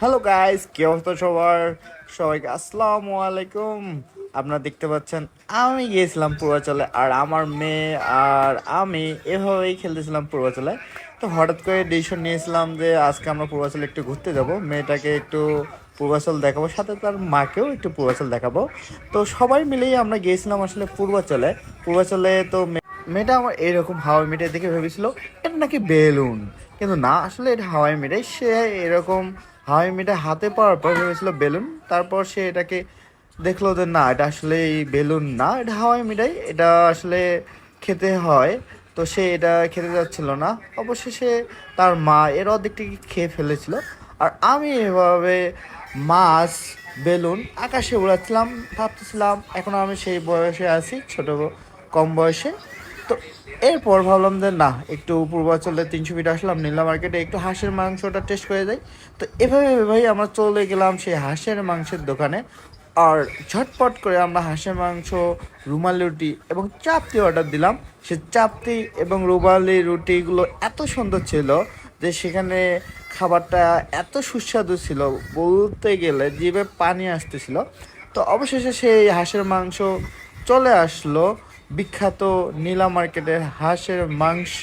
Hello guys কি অবস্থা সবার? সবাইকে আসসালামু আলাইকুম। আপনারা দেখতে পাচ্ছেন, আমি গিয়েছিলাম পূর্বাচলে আর আমার মেয়ে আর আমি এভাবেই খেলতেছিলাম পূর্বাচলে। তো হঠাৎ করে ডিসিশন নিয়েছিলাম যে আজকে আমরা পূর্বাচলে একটু ঘুরতে যাব। মেয়েটাকে একটু পূর্বাচল দেখাবো, সাথে তার মাকেও একটু পূর্বাচল দেখাবো। তো সবাই মিলেই আমরা গিয়েছিলাম আসলে পূর্বাচলে। পূর্বাচলে তো মেয়েটা আমার এইরকম হাওয়াই মিঠাই দেখে ভেবেছিল, এটা নাকি বেলুন। কিন্তু না, আসলে এটা হাওয়াই মিঠাই সে এরকম হাওয়াই মিঠাই হাতে পাওয়ার পর ভেবেছিল বেলুন, তারপর সে এটাকে দেখল যে না, এটা আসলে এই বেলুন না, এটা হাওয়াই মিঠাই এটা আসলে খেতে হয়। তো সে এটা খেতে যাচ্ছিল না। অবশেষে তার মা এর অর্ধেকটি খেয়ে ফেলেছিল। আর আমি এভাবে মাছ, বেলুন আকাশে উড়াচ্ছিলাম, ভাবতেছিলাম, এখন আমি সেই বয়সে আছি, ছোট কম বয়সে। তো এরপর ভাবলাম যে না, একটু পূর্বাচলে তিনশো ফিট আসলাম নীলা মার্কেটে, একটু হাঁসের মাংসটা টেস্ট করে যাই তো এভাবে ভাই আমরা চলে গেলাম সেই হাঁসের মাংসের দোকানে। আর ঝটপট করে আমরা হাঁসের মাংস, রুমালি রুটি এবং চাপতি অর্ডার দিলাম। সে চাপতি এবং রুমালি রুটিগুলো এত সুন্দর ছিল যে সেখানে খাবারটা এত সুস্বাদু ছিল, বলতে গেলে জিভে পানি আসতেছিল। তো অবশেষে সেই হাঁসের মাংস চলে আসলো। বিখ্যাত নীলা মার্কেটের হাঁসের মাংস।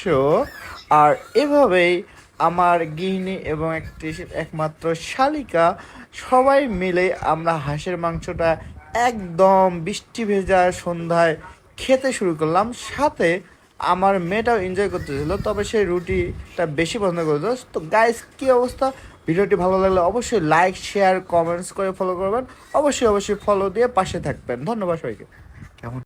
আর এভাবেই আমার গৃহিণী এবং একটি একমাত্র শালিকা সবাই মিলে আমরা হাঁসের মাংসটা একদম বৃষ্টি ভেজা সন্ধ্যায় খেতে শুরু করলাম। সাথে আমার মেয়েটাও এনজয় করতেছিল, তবে সেই রুটিটা বেশি পছন্দ করতো। তো গাইস কী অবস্থা? ভিডিওটি ভালো লাগলে অবশ্যই লাইক শেয়ার কমেন্টস করে ফলো করবেন। অবশ্যই অবশ্যই ফলো দিয়ে পাশে থাকবেন। ধন্যবাদ সবাইকে। কেমন?